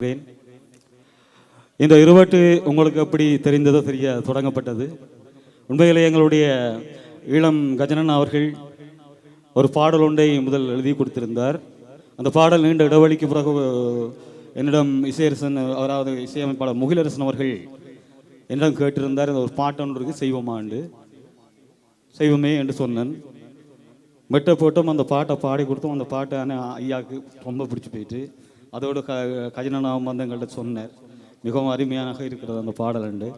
இந்த இருவட்டு உங்களுக்கு எப்படி தெரிந்ததோ தெரிய தொடங்கப்பட்டது. உண்மையிலே எங்களுடைய ஈழம் கஜனன் அவர்கள் ஒரு பாடல் ஒன்றை முதல் எழுதி கொடுத்திருந்தார். அந்த பாடல் நீண்ட இடைவெளிக்கு பிறகு என்னிடம் இசையரசன் அதாவது இசையமைப்பாளர் முகிலரசன் அவர்கள் என்னிடம் கேட்டிருந்தார். இந்த ஒரு பாட்டு ஒன்று இருக்கு செய்வோமாண்டு. செய்வோமே என்று சொன்னேன். மெட்டை போட்டும் அந்த பாட்டை பாடி கொடுத்தோம் அந்த பாட்டை ஐயாவுக்கு ரொம்ப பிடிச்சி போயிட்டு அதோடு க கஜனநாமம் வந்து எங்கள்கிட்ட சொன்னார். மிகவும் அருமையாக இருக்கிறது அந்த பாடல் உண்டு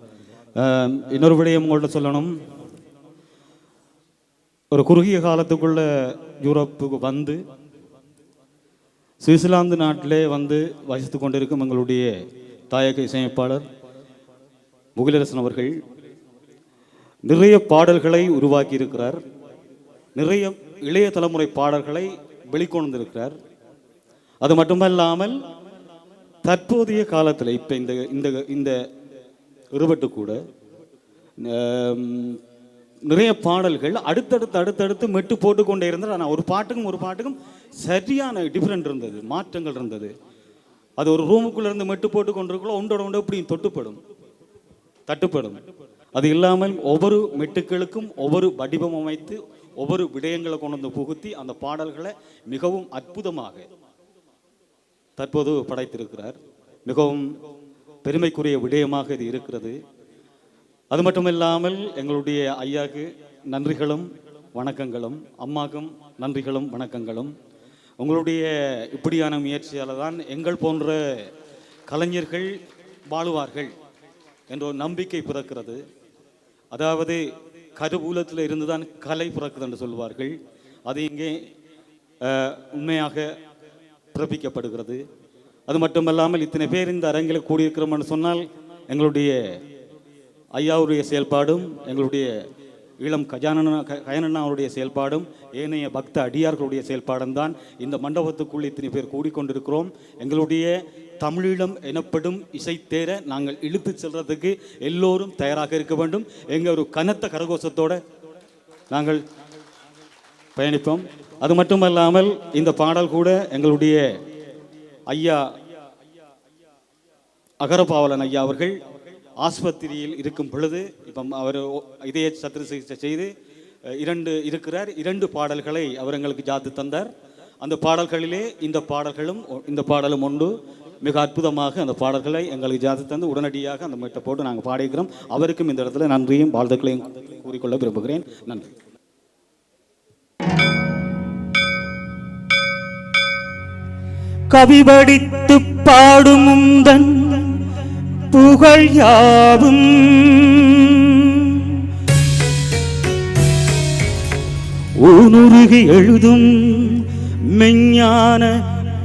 இன்னொரு விடயம் உங்கள்கிட்ட சொல்லணும். ஒரு குறுகிய காலத்துக்குள்ள யூரோப்புக்கு வந்து சுவிட்சர்லாந்து நாட்டிலே வந்து வசித்து கொண்டிருக்கும் எங்களுடைய தாயக இசையமைப்பாளர் முகிலரசன் அவர்கள் நிறைய பாடல்களை உருவாக்கி இருக்கிறார் நிறைய இளைய தலைமுறை பாடல்களை வெளிக்கொண்டிருக்கிறார் அது மட்டுமல்லாமல் தற்போதைய காலத்தில் இப்போ இந்த இந்த இந்த இருபட்டு கூட நிறைய பாடல்கள் அடுத்தடுத்து அடுத்தடுத்து மெட்டு போட்டுக்கொண்டே இருந்தார் ஆனால் ஒரு பாட்டுக்கும் ஒரு பாட்டுக்கும் சரியான டிஃப்ரெண்ட் இருந்தது மாற்றங்கள் இருந்தது. அது ஒரு ரூமுக்குள்ளே இருந்து மெட்டு போட்டு கொண்டிருக்குள்ள ஒன்றோட ஒன்று இப்படி தொட்டுப்படும். தட்டுப்படும். அது இல்லாமல் ஒவ்வொரு மெட்டுக்களுக்கும் ஒவ்வொரு வடிவம் அமைத்து ஒவ்வொரு விடயங்களை கொண்டு வந்து புகுத்தி அந்த பாடல்களை மிகவும் அற்புதமாக தற்போது படைத்திருக்கிறார். மிகவும் பெருமைக்குரிய விடயமாக இது இருக்கிறது. அது மட்டுமில்லாமல் எங்களுடைய ஐயாக்கு நன்றிகளும் வணக்கங்களும் அம்மாக்கும் நன்றிகளும் வணக்கங்களும். உங்களுடைய இப்படியான முயற்சியால் தான் எங்கள் போன்ற கலைஞர்கள் வாழுவார்கள் என்ற ஒரு நம்பிக்கை பிறக்கிறது. அதாவது கருவூலத்தில் இருந்துதான் கலை பிறக்குது என்று சொல்வார்கள். அது இங்கே உண்மையாக பிறப்பிக்கப்படுகிறது. அது மட்டுமல்லாமல் இத்தனை பேர் இந்த அரங்கில் கூடியிருக்கிறோம்னு சொன்னால் எங்களுடைய ஐயாவுடைய செயல்பாடும் எங்களுடைய இளம் கஜானனா கயனண்ணா அவருடைய செயல்பாடும் ஏனைய பக்த அடியார்களுடைய செயல்பாடும் தான் இந்த மண்டபத்துக்குள் இத்தனை பேர் கூடிக்கொண்டிருக்கிறோம். எங்களுடைய தமிழீழம் எனப்படும் இசைத்தேர நாங்கள் இழுத்துச் செல்றதுக்கு எல்லோரும் தயாராக இருக்க வேண்டும். எங்கள் ஒரு கனத்த கரகோஷத்தோட நாங்கள் பயணிப்போம். அது மட்டுமல்லாமல் இந்த பாடல் கூட எங்களுடைய ஐயா அகரபாவலன் ஐயா அவர்கள் ஆஸ்பத்திரியில் இருக்கும் பொழுது இப்போ அவர் இதய சத்திர சிகிச்சை செய்து இரண்டு இருக்கிறார். இரண்டு பாடல்களை அவர் எங்களுக்கு ஜாத்து தந்தார். அந்த பாடல்களிலே இந்த பாடல்களும் இந்த பாடலும் உண்டு. மிக அற்புதமாக அந்த பாடல்களை எங்களுக்கு ஜாத்து தந்து உடனடியாக அந்த மீட்டை போட்டு நாங்கள் பாடிக்கிறோம் அவருக்கும் இந்த இடத்துல நன்றியும் வாழ்த்துக்களையும் கூறிக்கொள்ள விரும்புகிறேன். நன்றி. கவிபடித்து பாடும் உந்தன் புகழ் யாவும். ஊனுருகி எழுதும் மெஞ்ஞான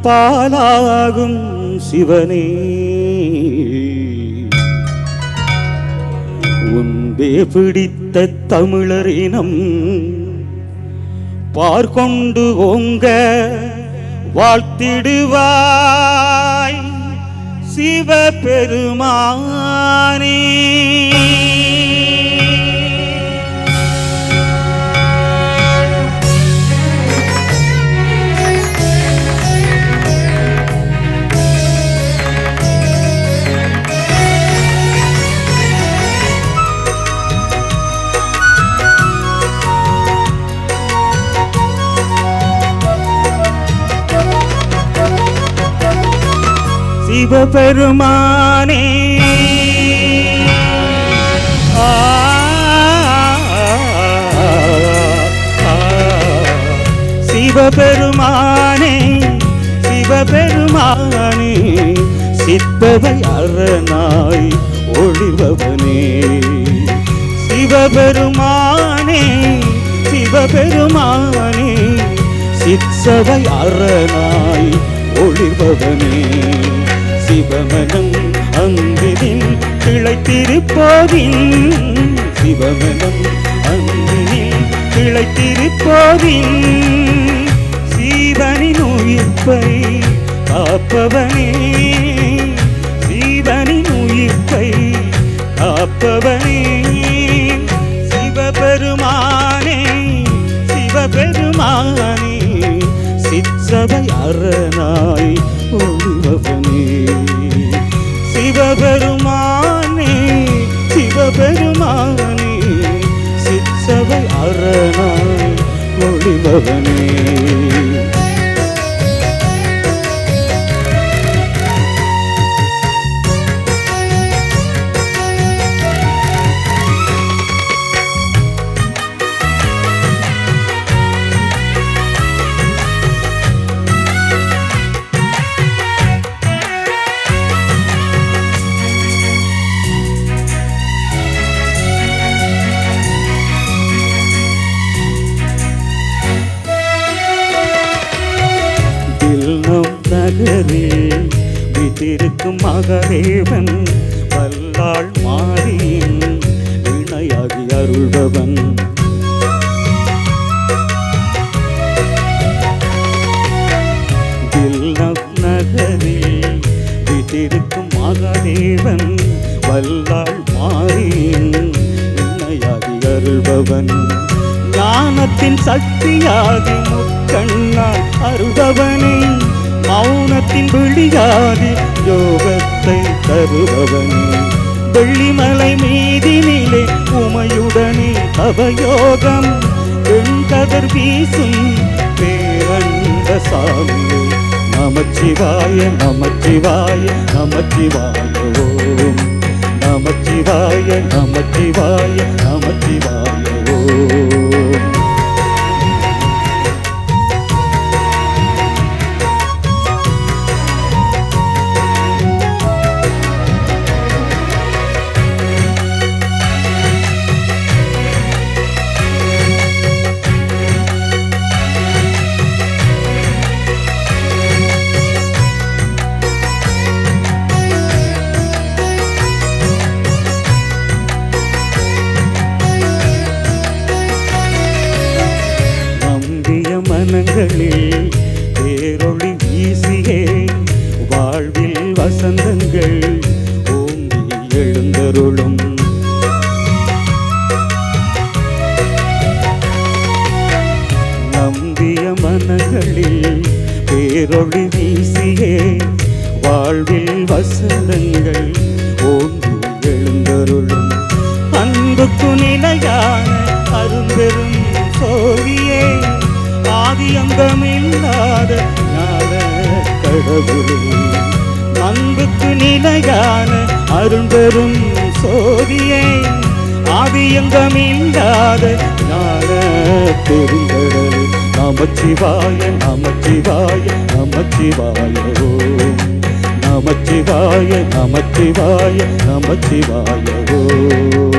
பாலாகும் சிவனே. உன்பே பிடித்த தமிழரினம் பார்கொண்டு ஓங்க வாழ்த்திடுவாய் சிவபெருமானே. சிவபெருமானே ஆ, சிவபெருமானே சிவபெருமானே சித்தவை அரணாய் ஒளிபவனே சிவபெருமானே சிவபெருமானே சித்தவை அரணாய் ஒளிபவனே சிவமனம் அங்கினில் கிளைத்திருப்போதின் சிவமனம் அங்கினில் கிளைத்திருப்போதின் சீவனின் உயிர்ப்பை காப்பவனே சீவனின் உயிர்ப்பை காப்பவனே. சிவபெருமானே சிவபெருமானே சிற்சபை அரணாய் சிவபெருமானே சிவபெருமானே சிற்சபை அரணாய் மொழிபவனே நகரில் விட்டிருக்கும் மகதேவன் வல்லாள் மாறியின் இணையாகி அருள்பவன். தில்னம் நகரில் விட்டிருக்கும் மகதேவன் வல்லாள் மாறியின் இணையாகி அருள்பவன். ஞானத்தின் சக்தியாகி முக்கண்ணால் அருள்பவனே. மௌனத்தின் விழியாதி யோகத்தை தருபவனே. வெள்ளிமலை மீதினிலே உமையுடனே அவயோகம் வெண்கதர் வீசும் பேரண்ட சாமி. நமச்சிவாய நமச்சிவாய நமச்சிவாய ஓம். நமச்சிவாய நமச்சிவாய நமச்சிவாய ஓம். மனங்களில் பேரொளி வீசியே வாழ்வில் வசந்தங்கள் ஓங்கி எழுந்தருளும். நம்பிய மனங்களில் பேரொளி வீசியே வாழ்வில் வசந்தங்கள் ஓங்கி எழுந்தருளும். அன்புக்கு நிலையான அருந்தெரும் சோழியே ஆதியங்கமில்லாத ஞான கடவுளே. அன்புக்கு நிலையான அருண்பெரும் சோதியை. ஆதி ஆதியங்கமில்லாத ஞான பெருங்கடல். நமச்சிவாய நமச்சிவாய நமச்சிவாய. நமச்சிவாய நமச்சிவாய நமச்சிவாயோ.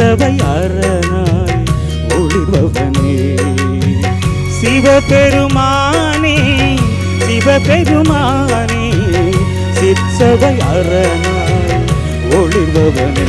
சிற்சபை அரணாய் ஒளிபவனே. சிவபெருமானே சிவபெருமானே சிற்சபை அரணாய் ஒளிபவனே.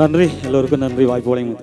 நன்றி. எல்லோருக்கும் நன்றி. வாய்ப்பு வழங்கி